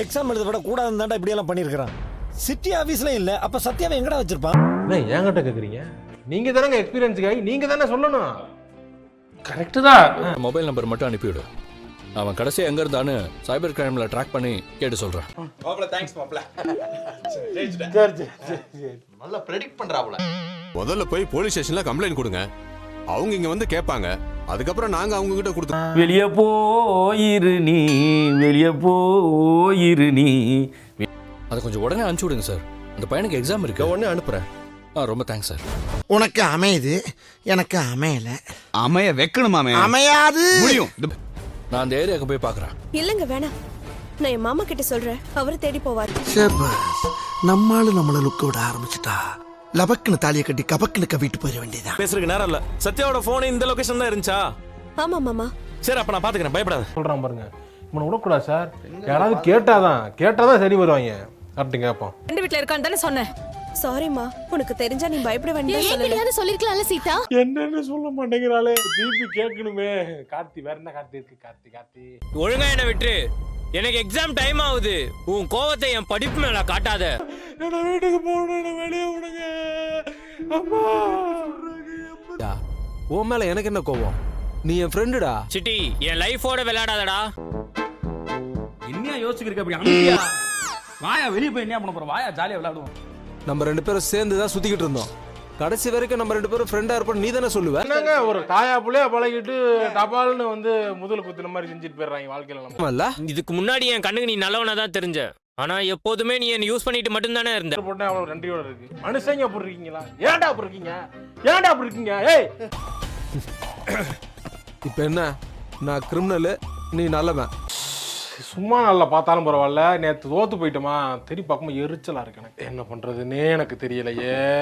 Exam எழுத விட கூடாதுன்னு தாண்டா இப்படி எல்லாம் பண்ணியிருக்கிறான். சிட்டி ஆஃபீஸ்ல இல்ல அப்ப சத்யாவை எங்கடா வச்சிருப்பான்? என்ன என்கிட்ட கேக்குறீங்க? நீங்க தானங்க எக்ஸ்பீரியன்ஸுக்காக நீங்க தானே சொல்லணும். கரெக்டு தான். மொபைல் நம்பர் மட்டும் அனுப்பிவிடு. அவன் கடைசி எங்க இருந்தான்னு சைபர் கிரைம்ல ட்ராக் பண்ணி கேட்டு சொல்றேன். மாப்பிள தேங்க்ஸ் சரி நல்லா ப்ரெடிக்ட் பண்றாப்புல. முதல்ல போய் போலீஸ் ஸ்டேஷன்ல கம்ப்ளைண்ட் கொடுங்க. அவங்க இங்க வந்து கேட்பாங்க. அதுக்கப்புறம் நாங்க அவங்க கிட்ட கொடுத்து வெளியே போயிரு நீ வெளியே போயிரு நீ. அதை கொஞ்சம் உடனே அனுப்பிச்சு விடுங்க சார். அந்த பையனுக்கு எக்ஸாம் இருக்கு. உடனே அனுப்புறேன். ஆ ரொம்ப தேங்க்ஸ் சார். உனக்கு அமையுது எனக்கு அமையல. அமைய வைக்கணுமாமே அமையாது. முடியும். நான் அந்த ஏரியாவுக்கு போய் பார்க்குறேன். இல்லங்க வேணாம். நான் என் மாமா கிட்ட சொல்றேன். அவர் தேடி போவார். ஷபாஸ் நம்மாளு நம்மள லுக்க விட ஆரம்பிச்சிட்டா. லபக்குன்னு தாலியை கட்டி கபக்குன்னு கவிட்டு போயிட வேண்டியதான் பேசுறதுக்கு நேரம் இல்ல. சத்யாவோட போன் இந்த லொகேஷன் தான் இருந்துச்சா? ஆமா மாமா. சரி அப்ப நான் பாத்துக்கிறேன். பயப்படாத. சொல்றான் பாருங்க. இவனை விடக்கூடாது சார். யாராவது கேட்டாதான் கேட்டாதான் சரி வருவாங்க. கரெக்டு கேட்போம். ரெண்டு வீட்ல இருக்கான்னு தானே சொன்னேன். சாரிம்மா உனக்கு தெரிஞ்சா நீ பயப்பட வேண்டியது சொல்லல. சொல்லிருக்கலாம்ல சீதா? என்னன்னு சொல்ல மாட்டேங்கிறாளே. திருப்பி கேட்கணுமே. கார்த்தி வேற என்ன கார்த்தி இருக்கு? கார்த்தி கார்த்தி. ஒழுங்கா என்ன விட்டுரு. எனக்கு எக்ஸாம் டைம் ஆகுது. உன் கோவத்தை என் படிப்பு மேல காட்டாத. என்ன வீட்டுக்கு போகணும். அம்மா. உன் மேல எனக்கு என்ன கோவம்? நீ என் ஃப்ரெண்டுடா சிட்டி என் லைஃபோட விளையாடாதடா. என்னையா யோசிக்கிறீங்க அப்படி அமைதியா? வாயா வெளியே போய் என்ன பண்ண போறோம் வாயா ஜாலியா விளையாடுவோம். நம்ம ரெண்டு பேரும் சேர்ந்து தான் சுத்திக்கிட்டு இருந்தோம். கடைசி வரைக்கும் நம்ம ரெண்டு பேரும் ஃப்ரெண்டா இருப்போம் நீ தானே சொல்லுவ? என்னங்க ஒரு தாயா புள்ளையா பழகிட்டு டபால்னு வந்து முதல் குத்துன மாதிரி செஞ்சுட்டு போயிடுறாங்க வாழ்க்கையில நம்ம. இல்ல. இதுக்கு முன்னாடி என் கண்ணுக்கு நீ நல்லவனா தான் தெரிஞ்ச. ஆனா எப்போதுமே நீ என்ன யூஸ் பண்ணிட்டு மட்டும்தானே இருந்த. போட்டா அவ்வளவு நன்றியோட இருக்கு. மனுஷங்க அப்படி இருக்கீங்களா? ஏன்டா அப்படி இருக்கீங்க? ஏன்டா அப்படி இருக்கீங்க? ஏய்! இப்போ என்ன? நான் கிரிமினல் நீ நல்லவன். சும்மா நல்லா பார்த்தாலும் பரவாயில்ல. நேத்து தோத்து போயிட்டோமா. தெரி பார்க்கும்போது எரிச்சலா இருக்கு எனக்கு. என்ன பண்றதுன்னே எனக்கு தெரியலையே.